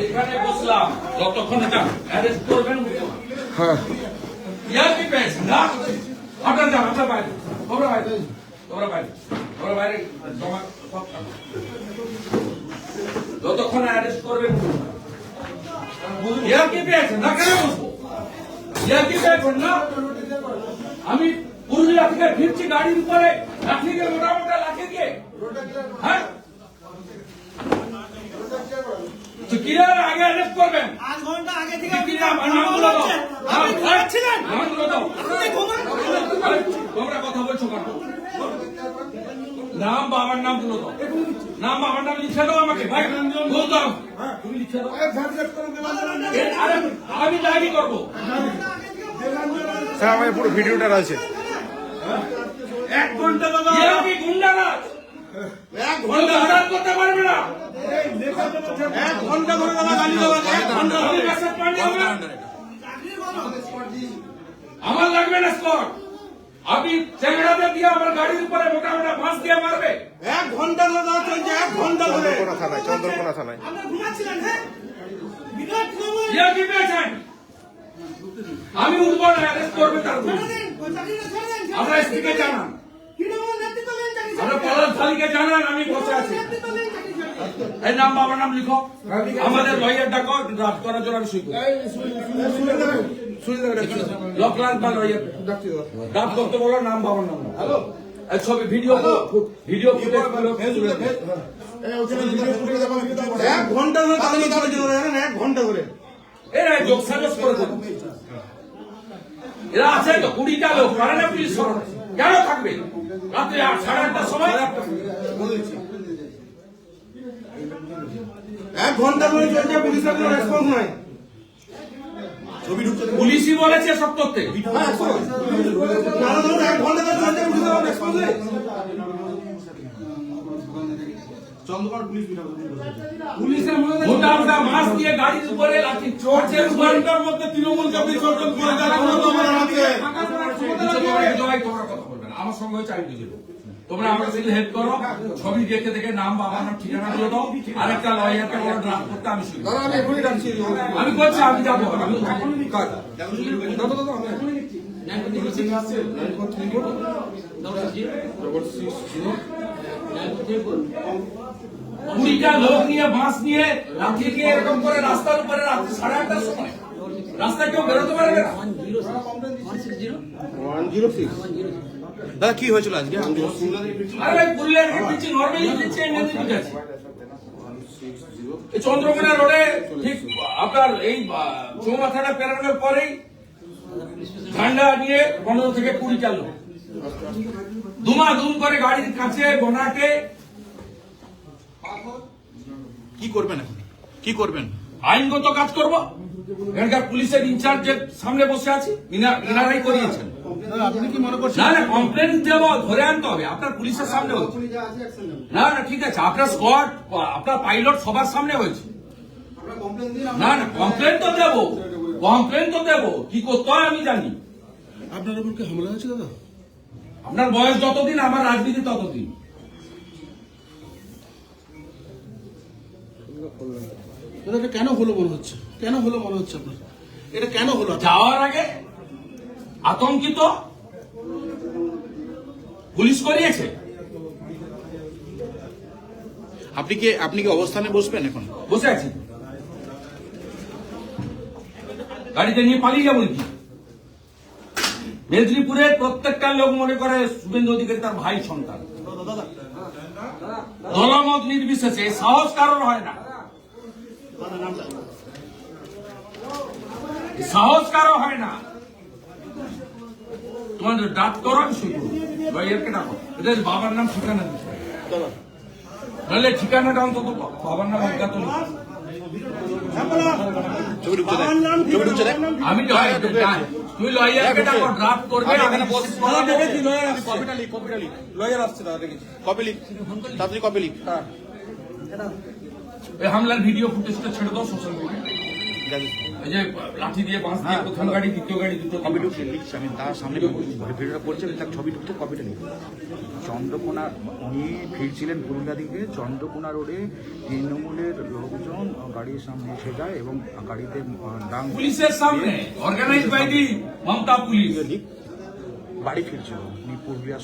এখানে বসলাম। যতক্ষণ এটা অ্যারেস্ট করবেন হ্যাঁ। ইয়া কি পেয়েছেন না? আপনারা যান আপনারা বাইরে। তোমরা বাইরে। তোমরা বাইরে। তোমরা বাইরে জমা সব যতক্ষণ অ্যারেস্ট করবেন ইয়া কি পেয়েছেন না? কেন বসবো? ইয়া কি পেয়েছেন না? আমি পুরুলিয়া থেকে ফিরছি গাড়ির উপরে। লাঠি দিয়ে মোটা মোটা লাঠি দিয়ে। হ্যাঁ? তো কিরার আগে অ্যারেস্ট করবেন। আধ ঘণ্টা আগে থেকে কি নামগুলো দাও। আপনি ঘুমাচ্ছিলেন। নামগুলো দাও। আপনি ঘুমান- তোমরা কথা বলছো কেন? নাম? বাবার নামগুলো দাও নাম বাবার নাম লিখে দাও আমাকে। ভাই বল দাও তুমি লিখে দাও। আমি ডায়েরি করব। স্যার আমার পুরো ভিডিওটা রয়েছে। এক ঘণ্টা দাদা এ কি গুন্ডারাজ। এক বলতে হঠাৎ করতে পারবে না। এক ঘণ্টা ধরে দাদা গালি দেবেন এক ঘণ্টা ধরে। মেসেজ পাঠিয়ে হবে আমার লাগবে না স্কট আপনি চেংড়াতে দিয়ে আমার গাড়ির উপরে মোটা মোটা বাঁশ দিয়ে মারবে। এক ঘণ্টা ধরে দাদা চলছে এক ঘণ্টা ধরে। চন্দ্রকোনা থানায় চন্দ্রকোনা থানায়। আপনারা ঘুমাচ্ছিলেন হ্যাঁ বিরাট খবর ইয়া কি পেয়েছেন আমি উঠবো না অ্যারেস্ট করবে তার আমরা। এসপিকে জানান আমরা শালীকে জানান আমি বসে আছি। এই নাম বাবার নাম লিখো আমাদের লয়ার ডাকো ড্রাফট করার জন্য আমি সই করি লকলাল বা লয়ার ড্রাফট করতে বলো নাম বাবার নাম হ্যালো ছবি ভিডিও ভিডিও ফুটেজ এক ঘণ্টা ধরে? এক ঘণ্টা ধরে এরা যোগ সাজস করে দেবো। এরা আছে তো কুড়িটা লোক পারে না পুলিশ সরকার কেন থাকবে? রাত্রে সাড়ে আটটার সময়? এক ঘণ্টা ধরে চলছে পুলিশের কোনো রেসপন্স নাই। পুলিশই বলেছে সব দাদা ধরুন এক ঘণ্টা ধরে চলছে পুলিশের রেসপন্স নেই। পুলিশের মধ্যে মোটা দিয়ে গাড়ির উপরে লাঠি ঘণ্টার মধ্যে তৃণমূলকে করে। আমার সঙ্গে হচ্ছে আমি বুঝে তোমরা আমাকে শুধু হেল্প করো। ছবি দেখে দেখে নাম বাবার নাম ঠিকানা গুলো দাও। আরেকটা লয়ারকে বলো ড্রাফট করতে আমি শুনি। আমি এখনই ডাকছি। আমি করছি আমি যাব। আমি কুড়িটা লোক নিয়ে বাঁশ নিয়ে লাঠি নিয়ে এরকম করে রাস্তার উপরে রাত্রি সাড়ে আটটার সময়। রাস্তায় কেউ বেরোতে পারবে না। ওয়ান জিরো সিক্স দাদা কি হয়েছিল আজকে? আরে পুরুলিয়ার দিচ্ছি নর্মালি দিচ্ছি এমনি ঠিক চন্দ্রকোনা রোডে ঠিক আপনার এই চৌমাথাটা পেরানোর পরেই ঝান্ডা নিয়ে পনেরো থেকে কুড়ি চালু দুমা দুম করে গাড়ির কাছে গোনাকে কি করবেন এখন? কি করবেন? আইনগত কাজ করব। এখানকার পুলিশের ইনচার্জের সামনে বসে আছি। ইনা- ইনারাই করিয়েছেন। আপনি কি মনে করছেন? না না কমপ্লেন দেবো ধরে আনতে হবে। আপনার পুলিশের সামনে হচ্ছে না না ঠিক আছে আপনার স্কোয়াড আপনার পাইলট সবার সামনে হয়েছে। না না কমপ্লেন তো দেবো। কমপ্লেন তো দেবো। কি করতে হয় আমি জানি। আপনার উপর কি হামলা হয়েছে দাদা? আপনার বয়স যতদিন আমার রাজনীতি ততদিন। দাদা এটা কেন হলো মনে হচ্ছে? কেন হলো মনে হচ্ছে আপনার? এটা কেন হলো যাওয়ার আগে আতঙ্কিত পুলিশ করিয়েছে। আপনি কি আপনি কি অবস্থানে বসবেন এখন? বসে আছি। গাড়িতে নিয়ে পালিয়ে যাব নাকি? মেদিনীপুরের প্রত্যেকটা লোক মনে করে শুভেন্দু অধিকারী তার ভাই সন্তান। দলমত নির্বিশেষে, সাহস কারণ হয় না। সাহস কারও হয় না। তোমাদের ডাক করো বাবার নাম ঠিকানা দিচ্ছে। ঠিকানাটা অন্তত বাবার নাম অজ্ঞাত। ছবি ঢুকছে দেখ ছবি ঢুকছে দেখ আমি তুই লয়ারকে ডাকো ড্রাফট করবে আমি বস বলব। কপিটা লিখ কপিটা লিখ লয়ার আসছে দাদা দেখেছি কপি লিখ তাড়াতাড়ি কপি লিখ এই হামলার ভিডিও ফুটেজটা ছেড়ে দাও সোশ্যাল মিডিয়া যে লাঠি দিয়ে বাঁশ দিয়ে প্রথম গাড়ি দ্বিতীয় গাড়ি দুটো কপি ঢুকছে লিখছে। আমি তার সামনে ভিডিওটা করছি আমি তার ছবি কপিটা চন্দ্রকোনা উনি ফিরছিলেন পুরুলিয়া দিকে চন্দ্রকোনা রোডে তৃণমূলের লোকজন গাড়ির সামনে এসে যায় এবং গাড়িতে ডাং পুলিশের সামনে organise by the Mamata police. বাড়ি ফিরছিল উনি পুরুলিয়া